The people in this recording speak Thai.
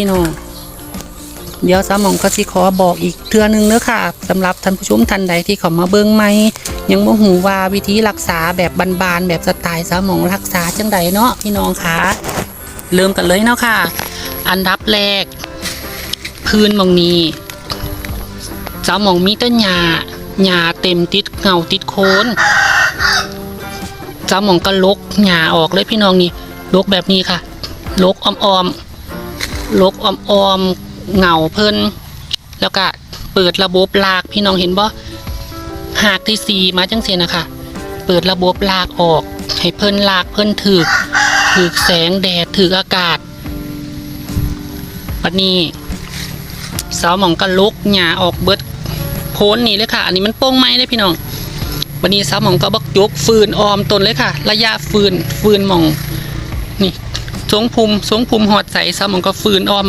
พี่น้องเดี๋ยวสามองก็สิขอบอกอีกเทือนึงเด้อค่ะสำหรับท่านผู้ชมท่านใดที่เขามาเบิ่งใหมยังบ่หูว่าวิธีรักษาแบบบานๆแบบสไตล์สามองรักษาจังใดเนาะพี่น้องคะเริ่มกันเลยเนาะค่ะ อันดับแรก พื้นมองนี้สามองมีแต่หญ้าหญ้าเต็มติดเงาติดโคนสามองก็ลกหญ้าออกเลยพี่น้องนี่ลกแบบนี้ค่ะ ลกอ้อมๆ ลกออมๆเงาเพิ่นแล้วก็เปิดระบบลากพี่น้องเห็นบ่หากที่สีมาจังเสียนะคะ เปิดระบบลากออก ให้เพิ่นลากเพิ่นถึกถึกแสงแดดถึกอากาศบัดนี้สาวหมองก็ลกหญ้าออกเบิดโพ้นนี่เลยค่ะ อันนี้มันโป้งไม้เลยพี่น้องบัดนี้สาวหมองก็บักยกฟืนออมตนเลยค่ะ ระยะฟืนฟืนหมองนี่ สูงภูมิสูงภูมิหอดใสซ้ำมองก็ฟืนอ้อม